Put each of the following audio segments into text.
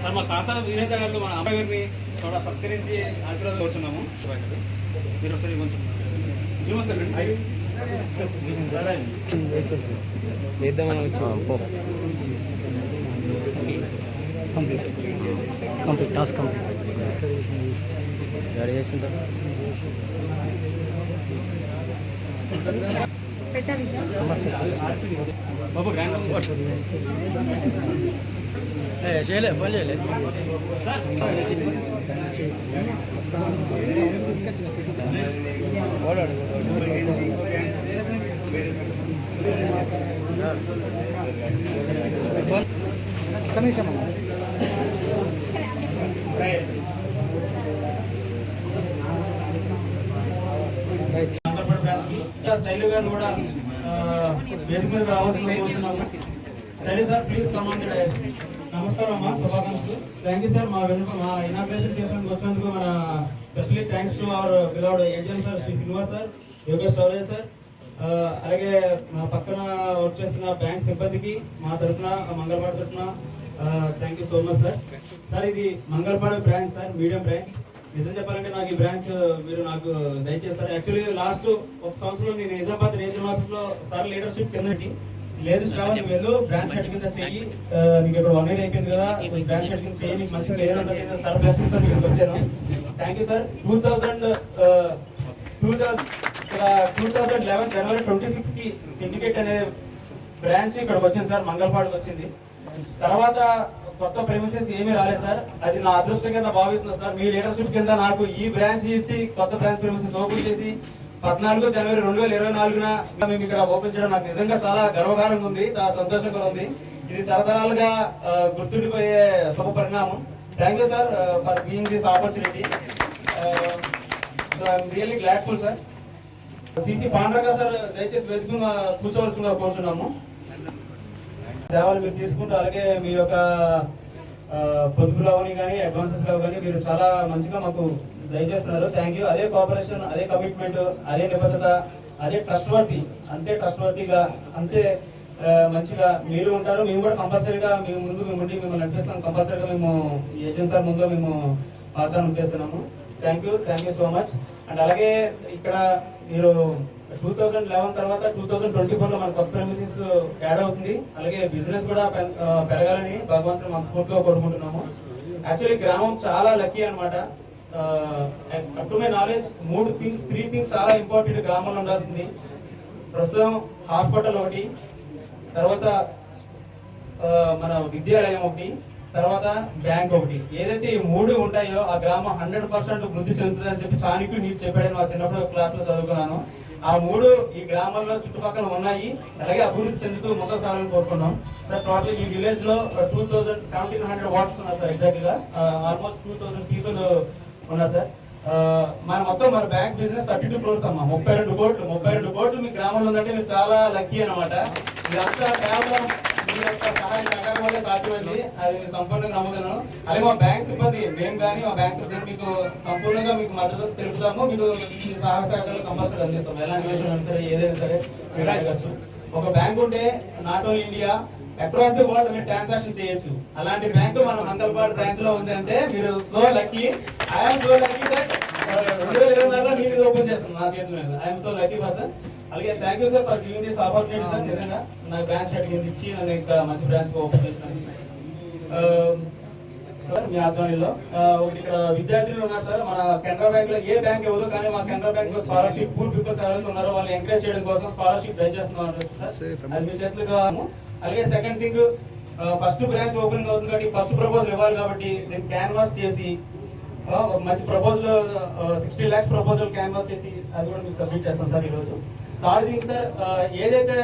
Sir మా తాత వినేత గారు మన అమ్మాయి గారిని చాలా సత్కరించి ఆశీర్వాదం కోరుచున్నాము. మీరు ఒకసారి కొంచెం వేద్దామని complete complete task complete ready చేసిన బాబు గ్రాండ్ చేయలే ఫోన్ చేయలే ఆంధ్రప్రదేశ్ బ్రాంచ్కి. ఇంకా శైలు గారు కూడా వేదిక మీద రావాల్సింది కోరుతున్నాము సరే సార్ ప్లీజ్ కమాండ్ నమస్కారం అమ్మా శుభాకాంక్షలు. థ్యాంక్ యూ సార్ మా వెనుక మా ఇనాగ్రేషన్ చేసినందుకు వచ్చినందుకు మన specially thanks to our బిలాడ్ agent sir Shri Srinivas sir Yogesh Chaure sir అలాగే మా పక్కన వర్క్ చేస్తున్న బ్యాంక్ సిబ్బందికి మా తరఫున మంగళపాడు తరఫున thank you so much sir sir ఇది Mangalapadu branch sir medium branch నిజం చెప్పాలంటే నాకు ఈ బ్రాంచ్ మీరు నాకు దయచేస్తారు. యాక్చువల్లీ లాస్ట్ ఒక సంవత్సరం నేను నిజామాబాద్ రీజనల్ ఆఫీస్లో సార్ లీడర్షిప్ కిందటి లేదు శ్రావణ్ వెళ్ళు బ్రాంచ్ హెడ్ కింద చెయ్యి నీకు ఇప్పుడు వన్ ఇయర్ అయిపోయింది కదా బ్రాంచ్ హెడ్ కింద చెయ్యి మంచి కదా సార్ బ్లెస్సింగ్ సార్ మీకు వచ్చాను. Thank you sir two thousand two thousand two thousand eleven January twenty సిక్స్కి సిండికేట్ అనే బ్రాంచ్ ఇక్కడికి వచ్చింది సార్. మంగళపాడుకి వచ్చింది. తర్వాత కొత్త ప్రెమిసెస్ ఏమీ రాలేదు సార్ అది నా అదృష్టం కింద భావిస్తున్నా సార్ మీ లీడర్షిప్ కింద నాకు ఈ బ్రాంచ్ ఇచ్చి కొత్త బ్రాంచ్ ప్రెమిసెస్ ఓపెన్ చేసి పద్నాలుగు జనవరి రెండు వేల ఇరవై నాలుగున మేము ఇక్కడ ఓపెన్ చేయడం నాకు నిజంగా చాలా గర్వకారంగా ఉంది చాలా సంతోషంగా ఉంది. ఇది తరతరాలుగా గుర్తుండిపోయే శుభ పరిణామం. Thank you sir for being this opportunity really gladful sir CC పాండ్రగా సార్ దయచేసి వెతుకుగా కూర్చోవలసిందిగా కోరుచున్నాము. సేవలు మీరు తీసుకుంటూ అలాగే మీ యొక్క పొదుపులో అవని కానీ అడ్వాన్సెస్లో కానీ మీరు చాలా మంచిగా మాకు దయచేస్తున్నారు. థ్యాంక్ యూ అదే కోఆపరేషన్ అదే కమిట్మెంట్ అదే నిబద్ధత అదే ట్రస్ట్ వర్తి అంతే ట్రస్ట్ వర్తిగా అంతే మంచిగా మీరు ఉంటారు. మేము కూడా కంపల్సరీగా మేము ముందు మేము ఉండి మేము నడిపిస్తాం. కంపల్సరీగా మేము ఏజెన్సీ ముందు మేము వాగ్దానం చేస్తున్నాము. Thank you thank you so much and అలాగే ఇక్కడ మీరు టూ థౌజండ్ లెవెన్ తర్వాత టూ థౌజండ్ ట్వంటీ ఫోర్లో మన కొత్త ప్రెమిసెస్ యాడ్ uh, అవుతుంది. అలాగే బిజినెస్ కూడా uh, పెరగాలని భగవంతుని మనస్ఫూర్తిగా కోరుకుంటున్నాము. యాక్చువల్లీ గ్రామం చాలా లక్కీ అనమాట అప్ టు మై నాలెడ్జ్ మూడు థింగ్స్ త్రీ థింగ్స్ చాలా ఇంపార్టెంట్ గ్రామంలో ఉండాల్సింది. ప్రస్తుతం హాస్పిటల్ ఒకటి తర్వాత uh, మన విద్యాలయం ఒకటి తర్వాత బ్యాంక్ ఒకటి. ఏదైతే ఈ మూడు ఉంటాయో ఆ గ్రామం హండ్రెడ్ పర్సెంట్ వృద్ధి చెందుతుందని చెప్పి చాణక్యుడు నీకు చెప్పాడని మా చిన్నప్పుడు క్లాస్లో చదువుకున్నాను. ఆ మూడు ఈ గ్రామాల్లో చుట్టుపక్కల ఉన్నాయి. అలాగే అభివృద్ధి చెందుతూ ముందుకు సాగాలని కోరుకున్నాం సార్ టోటల్ ఈ విలేజ్లో two thousand seventeen hundred votes ఉన్నారు సార్ ఎగ్జాక్ట్గా. ఆల్మోస్ట్ టూ థౌసండ్ పీపుల్ ఉన్నారు సార్. మన మొత్తం మన bank business thirty two crores అమ్మా. ముప్పై రెండు కోట్లు ముప్పై రెండు కోట్లు మీ గ్రామంలో ఉందంటే మీరు చాలా లక్కీ అనమాట ఇదంతా కేవలం యొక్క సహాయ సహకారం వల్ల సాధ్యమైంది. అది సంపూర్ణంగా నమ్ముతున్నాను. అలాగే మా బ్యాంక్ సిబ్బంది మేము కానీ మా బ్యాంక్ సిబ్బంది మీకు సంపూర్ణంగా మీకు మద్దతు తెలుపుతాము. మీకు మీ సహాయ సహకారాలు కంపల్సరీ అందిస్తాం ఎలాంటి విషయం సరే ఏదైనా సరే మీరు అడగచ్చు ఒక బ్యాంక్ ఉంటే not only India across the world మీరు ట్రాన్సాక్షన్ చేయొచ్చు. అలాంటి బ్యాంకు మన మంగళపాడు బ్రాంచ్లో ఉంది అంటే మీరు so lucky I'm so lucky that రెండు వేల ఇరవై నాలుగులో మీరు ఓపెన్ చేస్తాను నా చేతుల మీద. ఐఎమ్ సో లక్కీ పర్సన్ అలాగే thank you sir for giving this opportunity sir నిజంగా నాకు బ్రాంచ్ అడిగింది ఇచ్చి నన్ను ఇంకా మంచి బ్రాంచ్ ఓపెన్ చేసినాను సార్ మీ ఆధ్వర్యంలో ఒకటి ఇక్కడ విద్యార్థులు ఉన్నారు సార్ మన కెనరా బ్యాంక్లో ఏ బ్యాంక్ ఇవ్వదు కానీ మా కెనరా బ్యాంక్లో స్కాలర్షిప్ పూర్ పీపుల్స్ ఎవరైతే ఉన్నారో వాళ్ళు ఎంకరేజ్ చేయడం కోసం స్కాలర్షిప్ ట్రై చేస్తున్నారు సార్ అది మీ చేతులుగా అలాగే second thing first branch opening అవుతుంది కాబట్టి ఫస్ట్ ప్రపోజల్ ఇవ్వాలి కాబట్టి నేను క్యాన్వాస్ చేసి మంచి proposal sixty lakhs proposal canvas చేసి అది కూడా మీకు సబ్మిట్ చేస్తాను సార్ ఈరోజు. థింగ్ సార్ ఏదైతే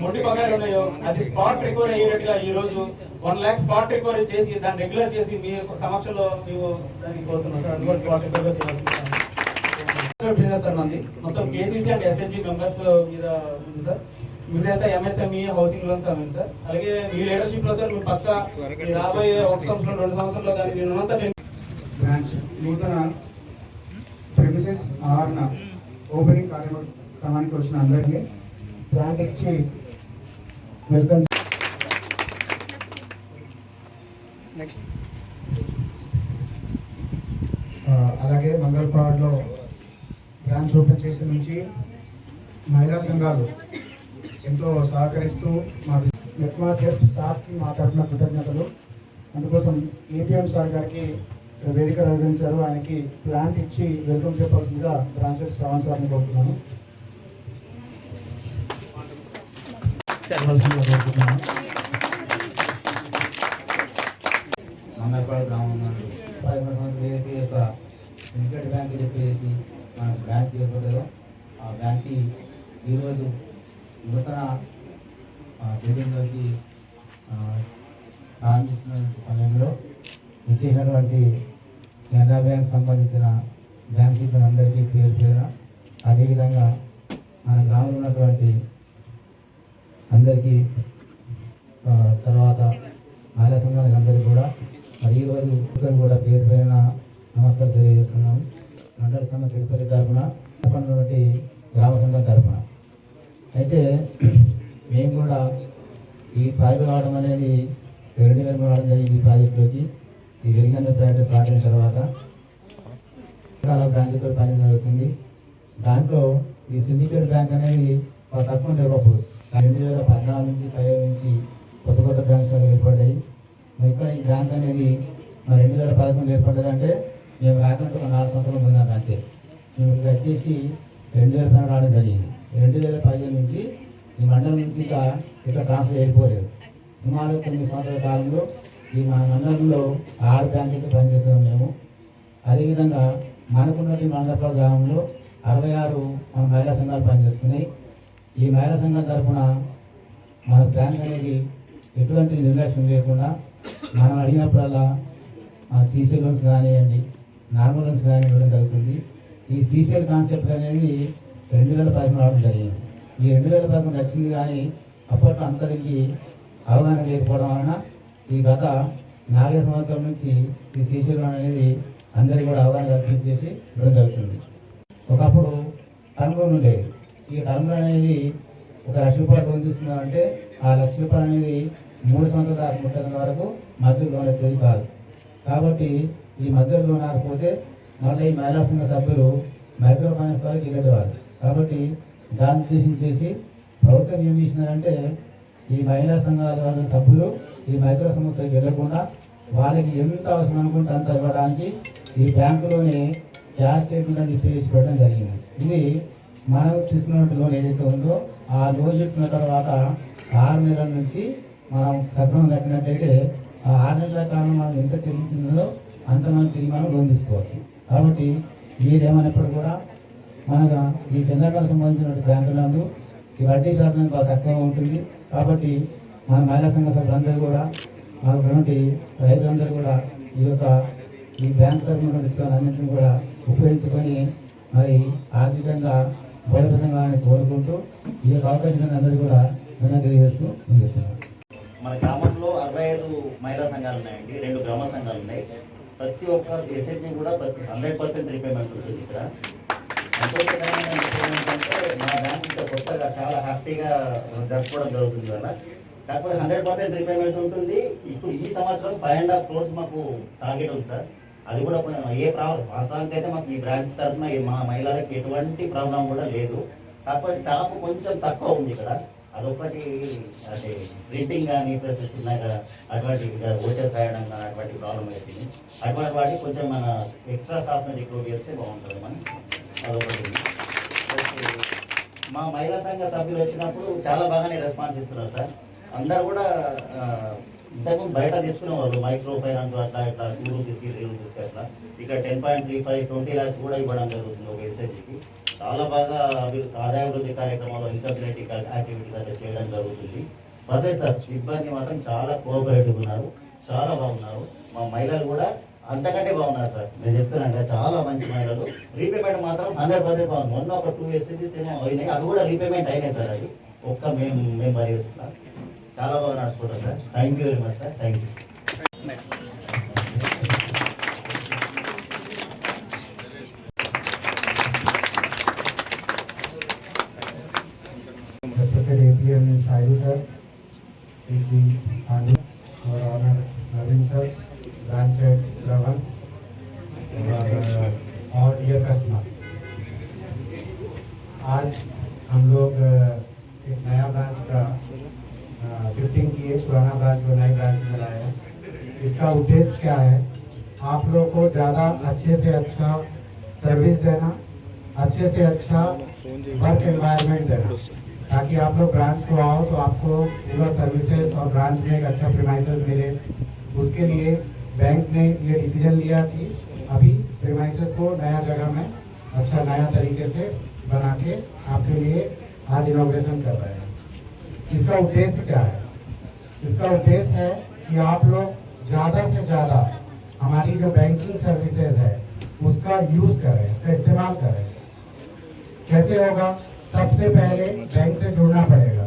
మొండి బకాయిలు ఉన్నాయో అది స్పాట్ రికవరీ అయ్యేటట్టుగా ఈ రోజు వన్ ల్యాక్ స్పాట్ రికవరీ చేసి దాన్ని రెగ్యులర్ చేసి మీ సమక్షంలో మేము దానికి కోరుతున్నాం. Sir spot recovery business sir మంది. మొత్తం కేసీసీ అండ్ ఎస్హెచ్జి మెంబర్స్ మీద ఉంది సార్ మీరైతే ఎంఎస్ఎంఈ హౌసింగ్ లోన్స్ అవి సార్ అలాగే మీ లీడర్షిప్లో సార్ మీరు పక్క ఈ రాబోయే ఒక సంవత్సరం రెండు సంవత్సరాల్లో కానీ నేను బ్రాంచ్ నూతన ప్రెమిసెస్ ఆరున ఓపెనింగ్ కార్యక్రమానికి వచ్చిన అందరికీ. బ్రాండ్ ఇచ్చి వెల్కమ్ నెక్స్ట్. అలాగే మంగళపాడులో బ్రాంచ్ ఓపెన్ చేసిన నుంచి మహిళా సంఘాలు ఎంతో సహకరిస్తూ మా మెట్మా స్టాఫ్కి మా తరఫున కృతజ్ఞతలు. అందుకోసం ఏపీఎం సార్ గారికి వేదిక నిర్వహించారు ఆయనకి ప్లాంట్ ఇచ్చి వెల్కమ్ చెప్పాల్సిందిగా బ్రాంచ్ హెడ్ శ్రవణ్ సార్ని కోరుతున్నాను. చెప్పాల్సిందిగా కోరుతున్నాను మంగళపాడు సంవత్సరాలు ఏపీ యొక్క బ్యాంక్ చెప్పేసి మన బ్యాంక్ చేపట్టదో ఆ బ్యాంక్కి ఈరోజు నూతన బిల్డింగ్లోకి ప్రారంభిస్తున్న సమయంలో విచ్చేసినటువంటి కెనరా బ్యాంక్ సంబంధించిన బ్యాంక్ సిబ్బంది అందరికీ పేరు పేరున అదేవిధంగా మన గ్రామంలో ఉన్నటువంటి అందరికీ తర్వాత మహిళా సంఘానికి అందరికీ కూడా మరి ఈరోజు ఒక్కరు కూడా పేరు పైన నమస్కారం తెలియజేస్తున్నాము. మండల సంఘ తిరుపతి తరఫున ఉన్నటువంటి గ్రామ సంఘం తరఫున. అయితే మేము కూడా ఈ ప్రాజెక్ట్ రావడం అనేది రెండు వేల రావడం జరిగింది ఈ ప్రాజెక్టులోకి. ఈ వెలిగంద ప్రాజెక్ట్ పాటిన తర్వాత చాలా బ్రాంచ్తో పని జరుగుతుంది. దాంట్లో ఈ సిండికేట్ బ్యాంక్ అనేది ఒక తక్కువ ఉండే ఒకప్పుడు రెండు వేల పద్నాలుగు నుంచి పదిహేను నుంచి కొత్త కొత్త బ్యాంక్స్ ఏర్పడ్డాయి. మరి ఇక్కడ ఈ బ్యాంక్ అనేది మరి రెండు వేల పదకొండు ఏర్పడ్డదంటే మేము రాకంటే ఒక నాలుగు సంవత్సరాలు ముందు అంతే. మేము ఇక్కడ వచ్చేసి రెండు వేల పన్నెండు రావడం జరిగింది. రెండు వేల పదిహేను నుంచి ఈ మండలం నుంచి ఇక ఇక్కడ ట్రాన్స్ఫర్ అయిపోలేదు. సుమారు తొమ్మిది సంవత్సరాల కాలంలో ఈ మా మండలంలో ఆరు బ్యాంకులతో పనిచేస్తున్నాం మేము. అదేవిధంగా మనకున్నటువంటి మండపల గ్రామంలో అరవై ఆరు మన మహిళా సంఘాలు పనిచేస్తున్నాయి. ఈ మహిళా సంఘం తరఫున మన బ్యాంక్ అనేది ఎటువంటి నిర్లక్ష్యం లేకుండా మనం అడిగినప్పుడల్లా సీసీ లోన్స్ కానివ్వండి నార్మల్ లోన్స్ కానీ ఇవ్వడం జరుగుతుంది. ఈ సీసీఎల్ కాన్సెప్ట్ అనేది రెండు వేల పదకొండు రావడం జరిగింది. ఈ రెండు వేల పదకొండు వచ్చింది కానీ అప్పట్లో అందరికీ అవగాహన లేకపోవడం వలన ఈ గత నాలుగైదు సంవత్సరాల నుంచి ఈ సీసీ లోన్ అనేది అందరికీ కూడా అవగాహన కల్పించేసి ఇవ్వడం జరుగుతుంది. ఒకప్పుడు టర్మ్ ఉండేది. ఈ టర్మ్ అనేది ఒక లక్ష రూపాయలు లోన్ తీసుకున్నామంటే ఆ లక్ష రూపాయలు అనేది మూడు సంవత్సరాల దాకా ముట్టడం వరకు మధ్య లోన్ వచ్చేది కాదు. కాబట్టి ఈ మధ్య లోన్ రాకపోతే మళ్ళీ ఈ మహిళా సంఘ సభ్యులు మైక్రో ఫైనాన్స్ వారికి వెళ్ళేవారు. కాబట్టి దాన్ని ఉద్దేశించేసి ప్రభుత్వం ఏం చేసినారంటే ఈ మహిళా సంఘాల సభ్యులు ఈ మైక్రో సంస్థకి వెళ్ళకుండా వాళ్ళకి ఎంత అవసరం అనుకుంటే అంత ఇవ్వడానికి ఈ బ్యాంకులోనే క్యాష్ స్టేట్మెంట్ అని తీసుకెళ్ళి పెట్టడం జరిగింది. ఇది మనం చూసుకున్నటువంటి లోన్ ఏదైతే ఉందో ఆ లోన్ తీసుకున్న తర్వాత ఆరు నెలల నుంచి మనం సక్రమం కట్టినట్లయితే ఆ ఆరు నెలల కాలం మనం ఎంత చెల్లించిందో అంత మనం తిరిగి మనం లోన్ తీసుకోవచ్చు. కాబట్టి ఏదేమైనప్పుడు కూడా మనగా ఈ కేంద్రాలకు సంబంధించిన బ్యాంకులందు ఈ వడ్డీ శాతం బాగా తక్కువ ఉంటుంది. కాబట్టి మన మహిళా సంఘ సభ్యులందరూ కూడా మనటువంటి రైతులందరూ కూడా ఈ యొక్క ఈ బ్యాంక్ తరఫున ఇస్తున్న అన్నింటిని కూడా ఉపయోగించుకొని మరి ఆర్థికంగా బలోపేతంగా కోరుకుంటూ ఈ యొక్క అందరూ కూడా ధన్యవాదాలు ముగిస్తున్నాను. మన గ్రామంలో అరవై ఐదు మహిళా సంఘాలు ఉన్నాయండి. రెండు గ్రామ సంఘాలు ఉన్నాయి. ప్రతి ఒక్క ఎస్హెచ్జి కూడా ప్రతి హండ్రెడ్ పర్సెంట్ రీపేమెంట్ ఉంటుంది ఇక్కడ. సంతోషకరమైన ఏంటంటే మన బ్యాంక్ కొత్తగా చాలా హ్యాపీగా జరుపుకోవడం జరుగుతుంది కదా కాకపోతే హండ్రెడ్ పర్సెంట్ రీపేమెంట్ ఉంటుంది. ఇప్పుడు ఈ సంవత్సరం ఫైవ్ అండ్ హాఫ్ క్రోర్స్ మాకు టార్గెట్ ఉంది సార్. అది కూడా ఏ ప్రాబ్లం వాస్తవానికి అయితే మాకు ఈ బ్రాంచ్ తరఫున మా మహిళలకు ఎటువంటి ప్రాబ్లం కూడా లేదు. కాకపోతే స్టాఫ్ కొంచెం తక్కువ ఉంది ఇక్కడ. అదొకటి అంటే ప్రింటింగ్ కానీ ప్లస్ కదా అటువంటి ఓచర్స్ రాయడం కానీ అటువంటి ప్రాబ్లం అవుతుంది అటువంటి వాటికి కొంచెం మన ఎక్స్ట్రా స్టాఫ్ని రిక్రూట్ చేస్తే బాగుంటుంది మనం అదొకటి మా మహిళా సంఘ సభ్యులు వచ్చినప్పుడు చాలా బాగానే రెస్పాన్స్ ఇస్తున్నారు సార్. అందరు కూడా ఇంతకుముందు బయట తీసుకునేవాళ్ళు మైక్రో ఫైనాన్స్ అట్లా ఇట్లా టూ రూపీస్కి త్రీ రూపీస్కి అట్లా. ఇక్కడ ten point three five twenty lakhs కూడా ఇవ్వడం జరుగుతుంది ఒక ఎస్ఐజీకి చాలా బాగా ఆదాయాభివృద్ధి కార్యక్రమాలు ఇంటర్నెట్ యాక్టివిటీస్ అట్లా చేయడం జరుగుతుంది. పర్లేదు సార్ సిబ్బంది మాత్రం చాలా కోఆపరేటివ్ ఉన్నారు చాలా బాగున్నారు. మా మహిళలు కూడా అంతకంటే బాగున్నారు సార్. నేను చెప్తున్నాను చాలా మంచి మహిళలు. రీపేమెంట్ మాత్రం హండ్రెడ్ పర్సెంట్ బాగుంది. మొన్న ఒక టూ ఎస్ఎస్జీస్ ఏమో అయినాయి అది కూడా రీపేమెంట్ అయినాయి సార్ అది ఒక్క మేము మేము మరి చాలా బాగా నడుచుకుంటాం sir. Thank you very much sir thank you Respected sir इसका उद्देश्य क्या है? आप लोगों को ज़्यादा अच्छे से अच्छा सर्विस देना, अच्छे से अच्छा वर्क एनवायरनमेंट देना। ताकि आप लोग ब्रांच को आओ तो आपको पूरा सर्विसेज़ और ब्रांच में एक अच्छा प्रीमाइसेस मिले। उसके लिए बैंक ने ये डिसीज़न लिया कि अभी प्रीमाइसेस को नया जगह में अच्छा नया तरीके से बना के आपके लिए आज इनोग्रेशन कर रहे हैं। इसका उद्देश्य क्या है? इसका उद्देश्य है कि आप लोग ज़्यादा से ज़्यादा हमारी जो बैंकिंग सर्विसेज़ है, उसका यूज़ करें, उसका इस्तेमाल करें। कैसे होगा? सबसे पहले बैंक से जुड़ना पड़ेगा।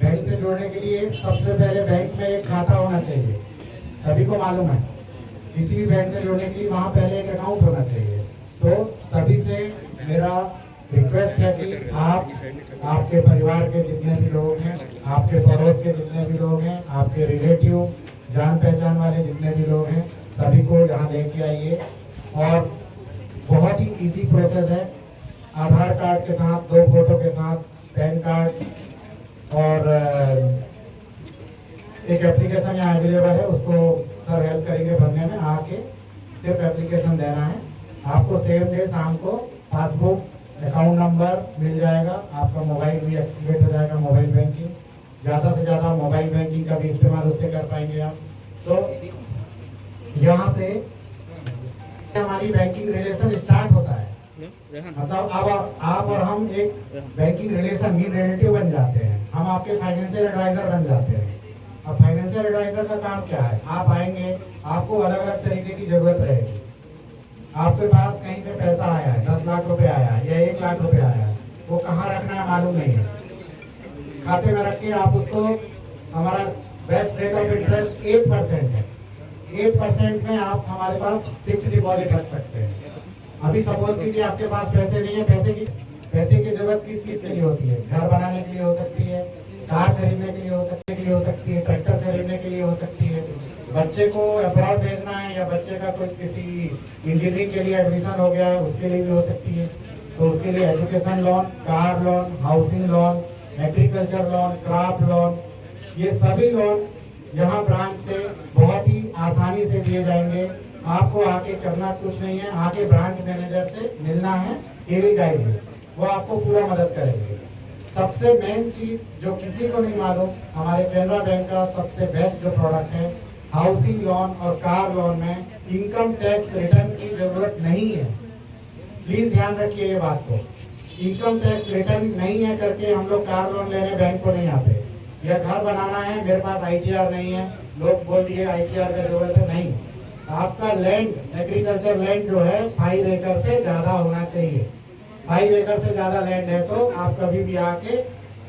बैंक से जुड़ने के लिए सबसे पहले बैंक में एक खाता होना चाहिए। सभी को मालूम है? किसी भी बैंक से जुड़ने के लिए वहाँ पहले एक अकाउंट होना चाहिए। तो सभी से मेरा रिक्वेस्ट है कि आप, आपके परिवार के जितने भी लोग हैं, आपके पड़ोस के जितने भी लोग हैं, आपके रिलेटिव जान पहचान वाले जितने भी लोग हैं, सभी को यहाँ लेके आइए। और बहुत ही इजी प्रोसेस है। आधार कार्ड के साथ, दो फ़ोटो के साथ, पैन कार्ड और एक एप्लीकेशन यहाँ अवेलेबल है, उसको सर हेल्प करेंगे भरने में। आके सिर्फ़ एप्लीकेशन देना है। आपको सेम डे शाम को पासबुक अकाउंट नंबर मिल जाएगा। आपका मोबाइल भी एक्टिवेट हो जाएगा मोबाइल बैंकिंग ज़्यादा से ज़्यादा मोबाइल बैंकिंग का भी इस्तेमाल उससे कर पाएँगे आप। तो यहाँ से हमारी बैंकिंग रिलेशन स्टार्ट होता है। मतलब अब आप और हम एक बैंकिंग रिलेशन मीन रिलेटिव बन जाते हैं। हम आपके फाइनेंशियल एडवाइजर बन जाते हैं। अब फाइनेंशियल एडवाइजर का काम क्या है? आप आएँगे आपको अलग अलग तरीके की ज़रूरत रहेगी। आपके पास कहीं से पैसा आया है दस लाख रुपए आया है या एक लाख रुपए आया है वो कहाँ रखना है मालूम नहीं है। खाते में रख के आप उसको, हमारा best rate of interest eight percent है। एट परसेंट में आप हमारे पास फिक्स डिपॉजिट रख सकते हैं। अभी सपोज़ कीजिए आपके पास पैसे नहीं है, पैसे की पैसे की ज़रूरत किस चीज़ के लिए होती है? घर बनाने के लिए हो सकती है, कार खरीदने के लिए हो सकती है सकती है ट्रैक्टर खरीदने के लिए हो सकती है। बच्चे को अब्रॉड भेजना है या बच्चे का कोई किसी इंजीनियरिंग के लिए एडमिशन हो गया है उसके लिए भी हो सकती है। तो उसके लिए education loan car loan housing loan agriculture loan crop loan ये सभी लोन यहाँ ब्रांच से बहुत ही आसानी से दिए जाएँगे। आपको आके करना कुछ नहीं है। आके ब्रांच मैनेजर से मिलना है एवी गाइड में। वो आपको पूरा मदद करेंगे। सबसे मेन चीज़ जो किसी को नहीं मालूम, हमारे कैनरा बैंक का सबसे बेस्ट जो प्रोडक्ट है हाउसिंग लोन और कार लोन में इनकम टैक्स रिटर्न की ज़रूरत नहीं है। प्लीज़ ध्यान रखिए ये बात को। इनकम टैक्स रिटर्न नहीं है करके हम लोग कार लोन लेने बैंक को नहीं आते। या घर बनाना है, मेरे पास आईटीआर नहीं है। लोग बोल दिए आईटीआर का ज़रूरत है। नहीं। आपका लैंड एग्रीकल्चर लैंड जो है फाइव एकड़ से ज़्यादा होना चाहिए। फाइव एकड़ से ज़्यादा लैंड है तो आप कभी भी आके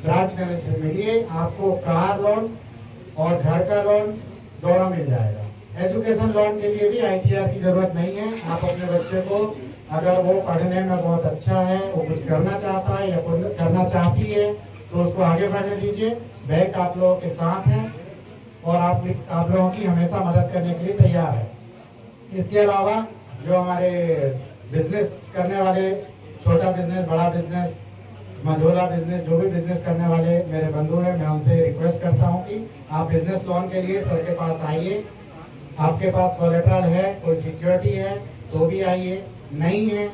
ब्रांच मैनेजर से मिलिए। आपको कार लोन और घर का लोन दोनों मिल जाएगा। एजुकेशन लोन के लिए भी आईटीआर की ज़रूरत नहीं है। आप अपने बच्चे को अगर वो पढ़ने में बहुत अच्छा है, वो कुछ करना चाहता है या कुछ करना चाहती है तो उसको आगे बढ़ने दीजिए। बैंक आप लोगों के साथ है और आप आप लोगों की हमेशा मदद करने के लिए तैयार है। इसके अलावा जो हमारे बिज़नेस करने वाले, छोटा बिज़नेस बड़ा बिज़नेस मझोला बिज़नेस जो भी बिज़नेस करने वाले मेरे बंधु हैं, मैं उनसे रिक्वेस्ट करता हूँ कि आप बिज़नेस लोन के लिए सर के पास आइए। आपके पास कोलेट्रल है, कोई सिक्योरिटी है तो भी आइए। नहीं है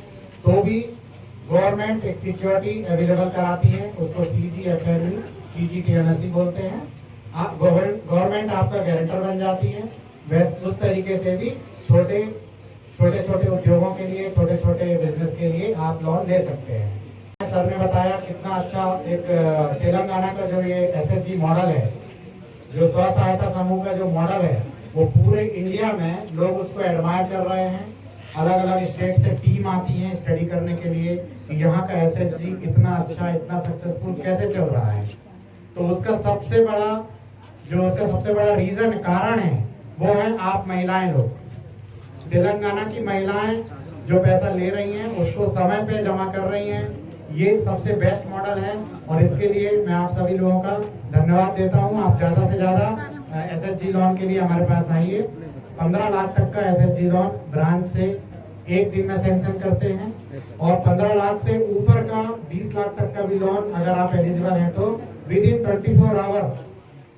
तो भी गवर्नमेंट एक सिक्योरिटी अवेलेबल कराती है, उसको C G F M C G T N S बोलते हैं। आप गवर्नमेंट आपका गारंटर बन जाती है। वैसे, उस तरीके से भी छोटे छोटे छोटे उद्योगों के लिए छोटे छोटे बिज़नेस के लिए आप लोन ले सकते हैं। सर ने बताया कितना अच्छा एक, तेलंगाना का जो ये एस मॉडल है, जो स्व सहायता समूह का जो मॉडल है, वो पूरे इंडिया में लोग उसको एडमायर कर रहे हैं। अलग अलग स्टेट से टीम आती है स्टडी करने के लिए कि यहाँ का एसएचजी इतना अच्छा इतना सक्सेसफुल कैसे चल रहा है? तो उसका सबसे बड़ा, जो उसका सबसे बड़ा रीजन कारण है, वो है आप महिलाएँ लोग। तेलंगाना की महिलाएँ जो पैसा ले रही हैं, उसको समय पे जमा कर रही हैं। ये सबसे बेस्ट मॉडल है और इसके लिए मैं आप सभी लोगों का धन्यवाद देता हूँ। आप ज़्यादा से ज़्यादा एसएचजी लोन के लिए हमारे पास आइए। पंद्रह लाख तक का एस लोन ब्रांच से एक दिन में सैंक्शन करते हैं और पंद्रह लाख से ऊपर का बीस लाख तक का भी लोन अगर आप एलिजिबल हैं तो within twenty four hour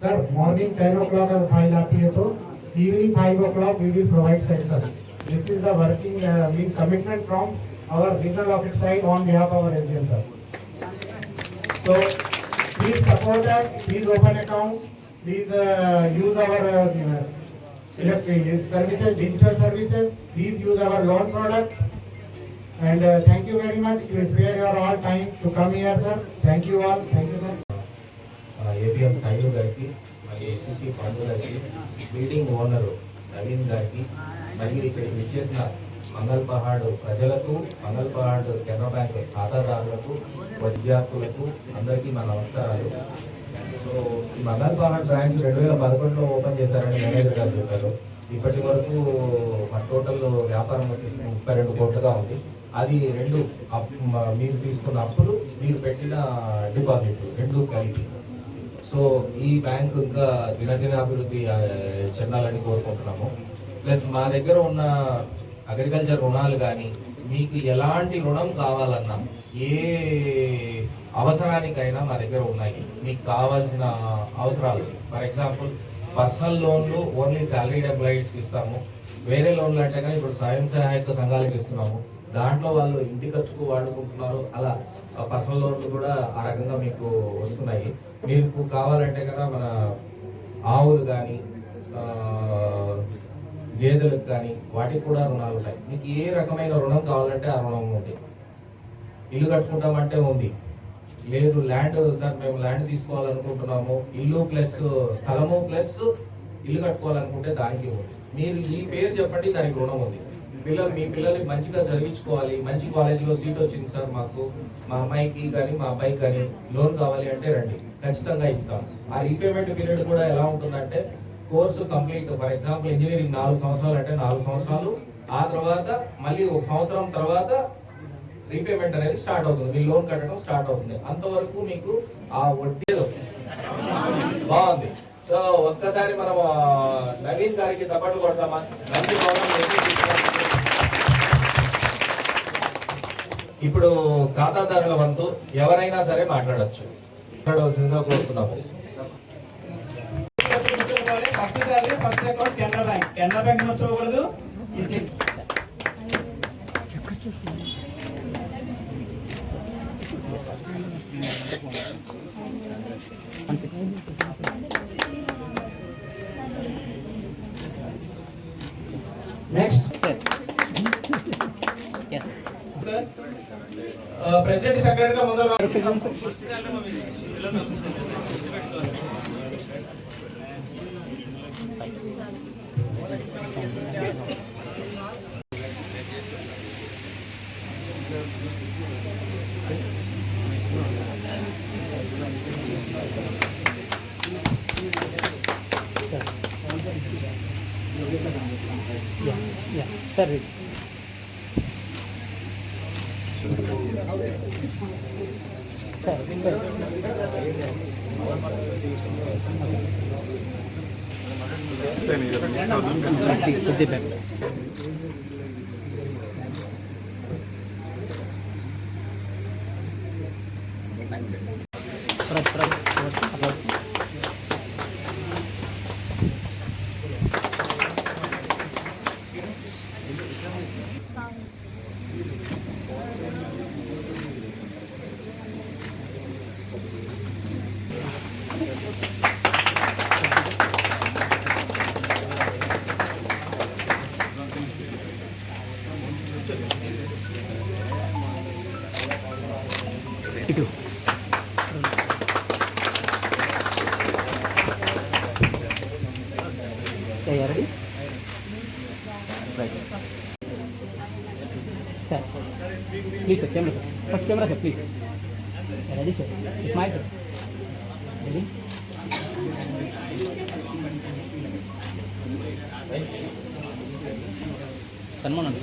sir morning ten o'clock अगर फ़ाइल आती है तो five o'clock we will provide session. This is the working, uh, mean commitment from our regional office side on behalf of our SGM sir. So please support us, please open account, please uh, use our uh, electric services, digital services, please use our loan product. And uh, thank you very much You spare your all time to come here sir. Thank you all, thank you sir. APM Sai గారికి మరియు ACC పండు గారికి building owner Naveen గారికి మరియు ఇక్కడికి విచ్చేసిన మంగళ పహాడ్ ప్రజలకు మంగళ పహాడ్ కెనరా బ్యాంక్ ఖాతాదారులకు విద్యార్థులకు అందరికీ మా నమస్కారాలు సో ఈ మంగళ పహాడ్ బ్రాంచ్ రెండు వేల పదకొండులో ఓపెన్ చేశారని మేనేజర్ గారు చెప్పారు. ఇప్పటి వరకు మా టోటల్ వ్యాపారం వచ్చేసి ముప్పై రెండు కోట్లుగా ఉంది. అది రెండు అప్- మీరు తీసుకున్న అప్పులు మీరు పెట్టిన డిపాజిట్ రెండు కలిపి. సో ఈ బ్యాంక్ ఇంకా దినదిన అభివృద్ధి చెందాలని కోరుకుంటున్నాము. ప్లస్ మా దగ్గర ఉన్న అగ్రికల్చర్ రుణాలు కానీ మీకు ఎలాంటి రుణం కావాలన్నా ఏ అవసరానికైనా మా దగ్గర ఉన్నాయి. మీకు కావాల్సిన అవసరాలు ఫర్ ఎగ్జాంపుల్ పర్సనల్ లోన్లు ఓన్లీ శాలరీడ్ ఎంప్లాయీస్కి ఇస్తాము. వేరే లోన్లు అంటే కానీ ఇప్పుడు స్వయం సహాయక సంఘాలకు ఇస్తున్నాము. దాంట్లో వాళ్ళు ఇంటి ఖర్చుకు వాడుకుంటున్నారు. అలా పర్సనల్ లోన్లు కూడా ఆ రకంగా మీకు వస్తున్నాయి. మీకు కావాలంటే కదా మన ఆవులు కానీ గేదెలకు కానీ వాటికి కూడా రుణాలు ఉన్నాయి. మీకు ఏ రకమైన రుణం కావాలంటే ఆ రుణం ఉంది. ఇల్లు కట్టుకుంటామంటే ఉంది. లేదు ల్యాండ్ సార్ మేము ల్యాండ్ తీసుకోవాలనుకుంటున్నాము. ఇల్లు ప్లస్ స్థలము ప్లస్ ఇల్లు కట్టుకోవాలనుకుంటే దానికి ఉంది. మీరు ఈ పేరు చెప్పండి దానికి రుణం ఉంది. పిల్లలు మీ పిల్లల్ని మంచిగా చదివించుకోవాలి. మంచి కాలేజీలో సీట్ వచ్చింది సార్ మాకు. మా అమ్మాయికి కానీ మా అబ్బాయికి కానీ లోన్ కావాలి అంటే రండి. ఖచ్చితంగా ఇస్తాం. ఆ రీపేమెంట్ పీరియడ్ కూడా ఎలా ఉంటుందంటే course complete. For example engineering నాలుగు సంవత్సరాలు అంటే నాలుగు సంవత్సరాలు. ఆ తర్వాత మళ్ళీ ఒక సంవత్సరం తర్వాత రీపేమెంట్ అనేది స్టార్ట్ అవుతుంది. మీ లోన్ కట్టడం స్టార్ట్ అవుతుంది. అంతవరకు మీకు ఆ వడ్డీ బాగుంది. సో ఒక్కసారి మనం నవీన్ గారికి తప్పట్లు కొడతామా? నంది ఇప్పుడు ఖాతాదారుల వంతు ఎవరైనా సరే మాట్లాడచ్చు. మాట్లాడవలసిందిగా కోరుతున్నాము. First first account Canara bank Canara bank check Next. Sir president సెక్రటరీగా ముందు Yeah, yeah, very. ti kuti చేయ ready sir please sir camera sir first camera sir please ready sir smile sir ready కనుమనండి